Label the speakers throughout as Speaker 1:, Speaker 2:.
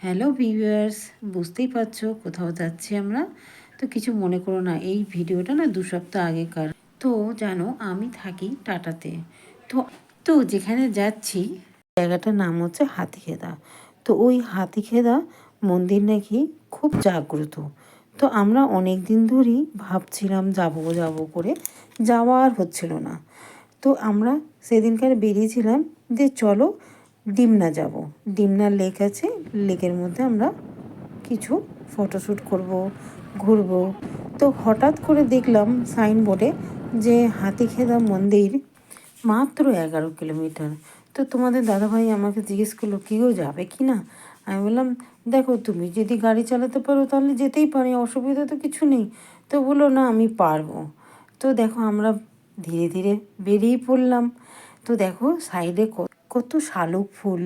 Speaker 1: Hello viewers, বুঝতেই পারছ কোথাও যাচ্ছি আমরা? তো কিছু মনে করো না, এই ভিডিওটা না দু সপ্তাহ আগেকার। তো জানো, আমি থাকি টাটাতে। তো তো যেখানে যাচ্ছি, জায়গাটার নাম হচ্ছে হাতিখেদা। তো ওই হাতিখেদা মন্দির নাকি খুব জাগ্রত। তো আমরা অনেক দিন ধরেই ভাবছিলাম যাব যাব করে, যাওয়া আর হচ্ছিল না। তো আমরা সেদিনকার বেরিয়েছিলাম যে চলো ডিমনা যাব। ডিমনা লেক আছে। লেকের মধ্যে আমরা কিছু ফটোশ্যুট করব, ঘুরবো। তো হঠাৎ করে দেখলাম সাইনবোর্ডে যে হাতিখেদা মন্দির মাত্র এগারো কিলোমিটার। তো তোমাদের দাদাভাই আমাকে জিজ্ঞেস করল কেউ যাবে কি না? আমি বললাম, দেখো, তুমি যদি গাড়ি চালাতে পারো তাহলে যেতেই পারি, অসুবিধা তো কিছু নেই। তো বলল, না, আমি পারব। তো দেখো, আমরা ধীরে ধীরে বেরিয়ে পড়লাম। তো দেখো, সাইডে কত শালুক ফুল।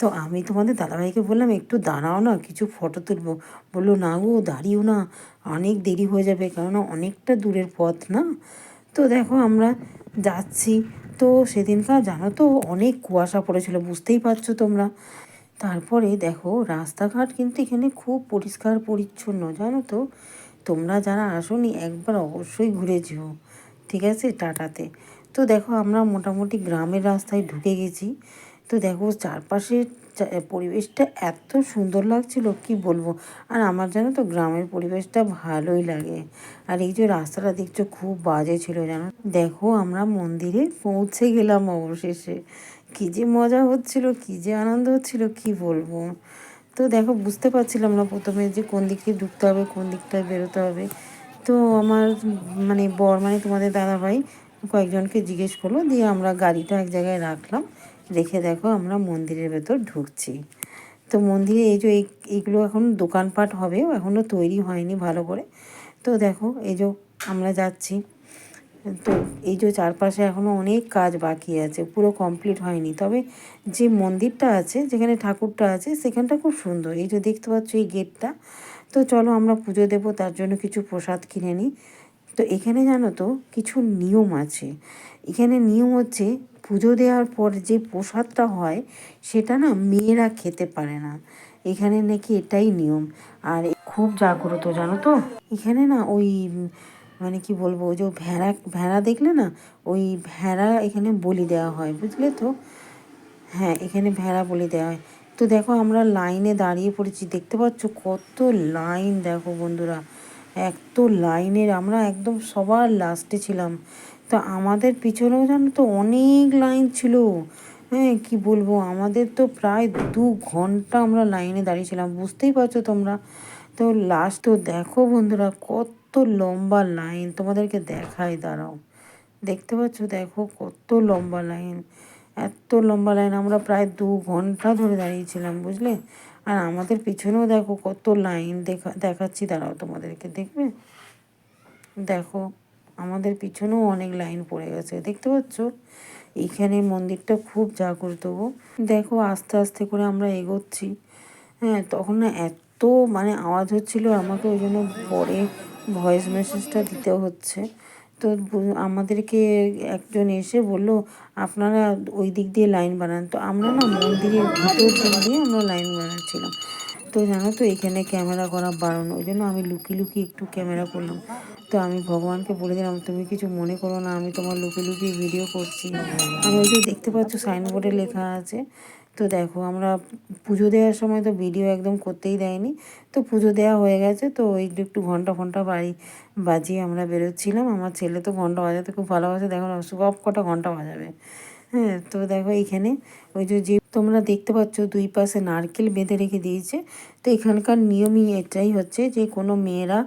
Speaker 1: তো আমি তোমাদের দাদাভাইকে বললাম, একটু দাঁড়াও না, কিছু ফটো তুলবো। বলল, না গো, দাঁড়িয়েও না, অনেক দেরি হয়ে যাবে, কেননা অনেকটা দূরের পথ না? তো দেখো আমরা যাচ্ছি। তো সেদিনকার জানো তো, অনেক কুয়াশা পড়েছিল, বুঝতেই পারছ তোমরা। তারপরে দেখো, রাস্তাঘাট কিন্তু এখানে খুব পরিষ্কার পরিচ্ছন্ন, জানো তো। তোমরা যারা আসোনি, একবার অবশ্যই ঘুরে যেও। ঠিক আছে? টাটাতে। তো দেখো আমরা মোটামুটি গ্রামের রাস্তায় ঢুকে গেছি। তো দেখো চারপাশের পরিবেশটা এত সুন্দর লাগছিল, কি বলব? আর আমার জানো তো গ্রামের পরিবেশটা ভালোই লাগে। আর এই যে রাস্তাটা দেখছ খুব বাজে ছিল জানো? দেখো আমরা মন্দিরে পৌঁছে গেলাম অবশেষে। কী যে মজা হচ্ছিল, কী যে আনন্দ হচ্ছিল, কি বলব? তো দেখো বুঝতে পারছিলাম না প্রথমে যে কোন দিক থেকে ঢুকতে হবে, কোন দিকটায় বেরোতে হবে। তো আমার মানে বর মানে তোমাদের দাদাভাই কয়েকজনকে জিজ্ঞেস করল, দিয়ে আমরা গাড়িটা এক জায়গায় রাখলাম। রেখে দেখো আমরা মন্দিরের ভেতর ঢুকছি। তো মন্দিরে এই যে এইগুলো এখন দোকানপাট হবে এখনও তৈরি হয়নি ভালো করে। তো দেখো, এই যে আমরা যাচ্ছি। তো এই যে চারপাশে এখনও অনেক কাজ বাকি আছে, পুরো কমপ্লিট হয়নি। তবে যে মন্দিরটা আছে, যেখানে ঠাকুরটা আছে, সেখানটা খুব সুন্দর। এই যে দেখতে পাচ্ছ এই গেটটা। তো চলো আমরা পুজো দেবো, তার জন্য কিছু প্রসাদ কিনে নিই। তো এখানে জানো তো কিছু নিয়ম আছে। এখানে নিয়ম হচ্ছে পুজো দেওয়ার পর যে প্রসাদটা হয়, সেটা না মেয়েরা খেতে পারে না। এখানে নাকি এটাই নিয়ম। আর খুব জাগ্রত জানো তো? এখানে না ওই মানে কি বলব যে ভেড়া ভেড়া দেখলে না ওই ভেড়া এখানে বলি দেওয়া হয়, বুঝলে তো? হ্যাঁ এখানে ভেড়া বলি দেওয়া হয়। তো দেখো আমরা লাইনে দাঁড়িয়ে পড়েছি, দেখতে পাচ্ছ কত লাইন দেখো বন্ধুরা। এত লাইনের, আমরা একদম সবার লাস্টে ছিলাম। তো আমাদের পিছনেও জানো তো অনেক লাইন ছিল। হ্যাঁ কি বলব? আমাদের তো প্রায় দু ঘণ্টা আমরা লাইনে দাঁড়িয়েছিলাম বুঝতেই পারছ তোমরা? তো লাস্ট তো দেখো বন্ধুরা, কত লম্বা লাইন তোমাদেরকে দেখাই, দাঁড়াও। দেখতে পাচ্ছ? দেখো কত লম্বা লাইন এত লম্বা লাইন আমরা প্রায় দু ঘণ্টা ধরে দাঁড়িয়েছিলাম বুঝলে? আর আমাদের পিছনেও দেখো কত লাইন দেখা, দেখাচ্ছি, দাঁড়াও তোমাদেরকে, দেখবে? দেখো, আমাদের পিছনেও অনেক লাইন পড়ে গেছে, দেখতে পাচ্ছ? এইখানে মন্দিরটা খুব জাগ্রত দেখো, আস্তে আস্তে করে আমরা এগোচ্ছি। হ্যাঁ তখন না এত মানে আওয়াজ হচ্ছিল, আমাকে ওই জন্য পরে ভয়েস মেসেজটা দিতে হচ্ছে। তো আমাদেরকে একজন এসে বলল, আপনারা ওই দিক দিয়ে লাইন বানান। তো আমরা না মন্দিরের ভিতর দিক দিয়ে আমরা লাইন বানাচ্ছিলাম। তো জানো তো, এখানে ক্যামেরা করা বারণ ওই জন্য আমি লুকিয়ে লুকিয়ে একটু ক্যামেরা করলাম। তো আমি ভগবানকে বলে দিলাম, তুমি কিছু মনে করো না, আমি তোমার লুকিয়ে লুকিয়ে ভিডিও করছি। আমি ওই যে দেখতে পাচ্ছ সাইনবোর্ডে লেখা আছে। তো দেখো, আমরা পুজো দেওয়ার সময় তো ভিডিও একদম করতেই দেয়নি। তো পুজো দেওয়া হয়ে গেছে, তো ওই একটু ঘণ্টা ঘণ্টা বাড়ি বাজিয়ে আমরা বেরোচ্ছিলাম। আমার ছেলে তো ঘণ্টা বাজাতে খুব ভালোবাসে, দেখো সব কটা ঘণ্টা বাজাবে। হ্যাঁ তো দেখো এখানে ওই যে যে তোমরা দেখতে পাচ্ছ, দুই পাশে নারকেল বেঁধে রেখে দিয়েছে। তো এখানকার নিয়মই এটাই হচ্ছে যে, কোনো মেয়েরা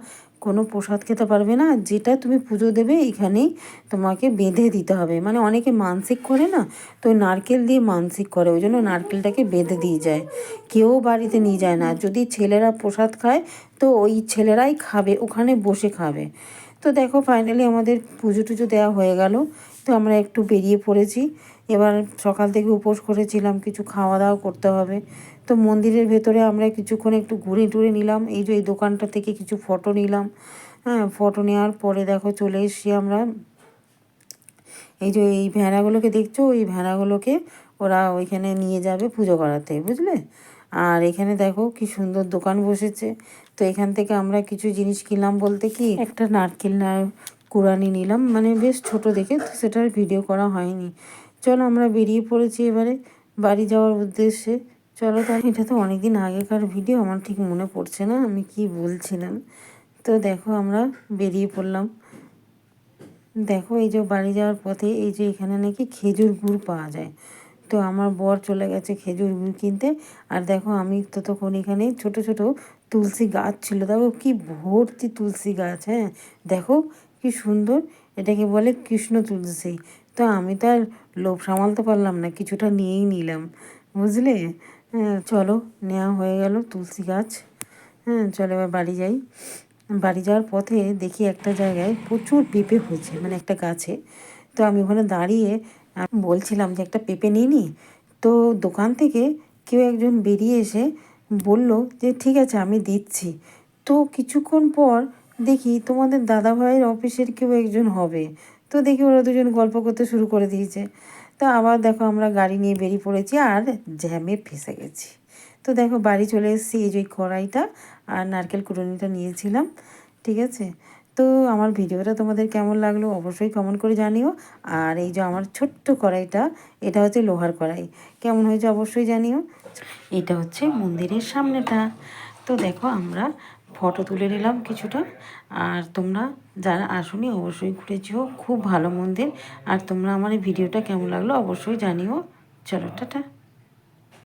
Speaker 1: কোনো প্রসাদ খেতে পারবে না, যেটা তুমি পুজো দেবে এখানেই তোমাকে বেঁধে দিতে হবে। মানে অনেকে মানসিক করে না, তো নারকেল দিয়ে মানসিক করে, ওই জন্য নারকেলটাকে বেঁধে দিয়ে যায়। কেউ বাড়িতে নিয়ে যায় না, যদি ছেলেরা প্রসাদ খায়, তো ওই ছেলেরাই খাবে, ওখানে বসে খাবে। তো দেখো ফাইনালি আমাদের পুজো টুজো দেওয়া হয়ে গেল। তো আমরা একটু বেরিয়ে পড়েছি। এবার সকাল থেকে উপোস করেছিলাম, কিছু খাওয়া দাওয়া করতে হবে। তো মন্দিরের ভেতরে আমরা কিছুক্ষণ একটু ঘুরে টুরে নিলাম। এই যে, এই দোকানটা থেকে কিছু ফটো নিলাম। হ্যাঁ ফটো নেওয়ার পরে দেখো চলে এসছি আমরা। এই যে, এই ভেড়াগুলোকে দেখছ? ওই ভেড়াগুলোকে ওরা ওইখানে নিয়ে যাবে পুজো করাতে, বুঝলে? আর এখানে দেখো কি সুন্দর দোকান বসেছে। তো এখান থেকে আমরা কিছু জিনিস কিনলাম বলতে কি? একটা নারকেল কুড়ানি নিলাম। মানে বেশ ছোট দেখে তো সেটার ভিডিও করা হয়নি। চলো আমরা বেরিয়ে পড়েছি এবারে। বাড়ি যাওয়ার উদ্দেশ্যে। চলো তাহলে, এটা তো অনেকদিন আগেকার ভিডিও আমার ঠিক মনে পড়ছে না, আমি কি বলছিলাম। তো দেখো, আমরা বেরিয়ে পড়লাম। দেখো, এই যে বাড়ি যাওয়ার পথে, এই যে এখানে নাকি খেজুর গুড় পাওয়া যায়। তো আমার বর চলে গেছে খেজুর গুড় কিনতে। আর দেখো, আমি তো তখন এখানে ছোট ছোট তুলসী গাছ ছিল। দেখো, কি ভর্তি তুলসী গাছ হ্যাঁ? দেখো কি সুন্দর। এটাকে বলে কৃষ্ণ তুলসী। তো আমি তো আর লোভ সামালতে পারলাম না, কিছুটা নিয়েই নিলাম। বুঝলে? হ্যাঁ চলো নেওয়া হয়ে গেল তুলসী গাছ। হ্যাঁ চলো এবার বাড়ি যাই। বাড়ি যাওয়ার পথে দেখি একটা জায়গায় প্রচুর পেঁপে হয়েছে মানে একটা গাছে। তো আমি ওখানে দাঁড়িয়ে বলছিলাম যে একটা পেঁপে নিয়ে নি। তো দোকান থেকে কেউ একজন বেরিয়ে এসে বলল যে, ঠিক আছে, আমি দিচ্ছি। তো কিছুক্ষণ পর দেখি তোমাদের দাদা ভাইয়ের অফিসের কেউ একজন হবে। তো দেখি ওরা দুজন গল্প করতে শুরু করে দিয়েছে। তো আবার দেখো আমরা গাড়ি নিয়ে বেরিয়ে পড়েছি আর জ্যামে ফেসে গেছি। তো দেখো বাড়ি চলে এসেছি, এই যে কড়াইটা আর নারকেল কুড়ুনিটা নিয়েছিলাম, ঠিক আছে? তো আমার ভিডিওটা তোমাদের কেমন লাগল অবশ্যই কমেন্ট করে জানিও। আর এই যে আমার ছোট্ট কড়াইটা, এটা হচ্ছে লোহার কড়াই। কেমন হয়েছে অবশ্যই জানিও। এটা হচ্ছে মন্দিরের সামনেটা। তো দেখো আমরা ফটো তুলে নিলাম কিছুটা। আর তোমরা যারা আসনি অবশ্যই ঘুরেছিও খুব ভালো মন্দির। আর তোমরা আমার এই ভিডিওটা কেমন লাগল অবশ্যই জানিও। চলো, টাটা।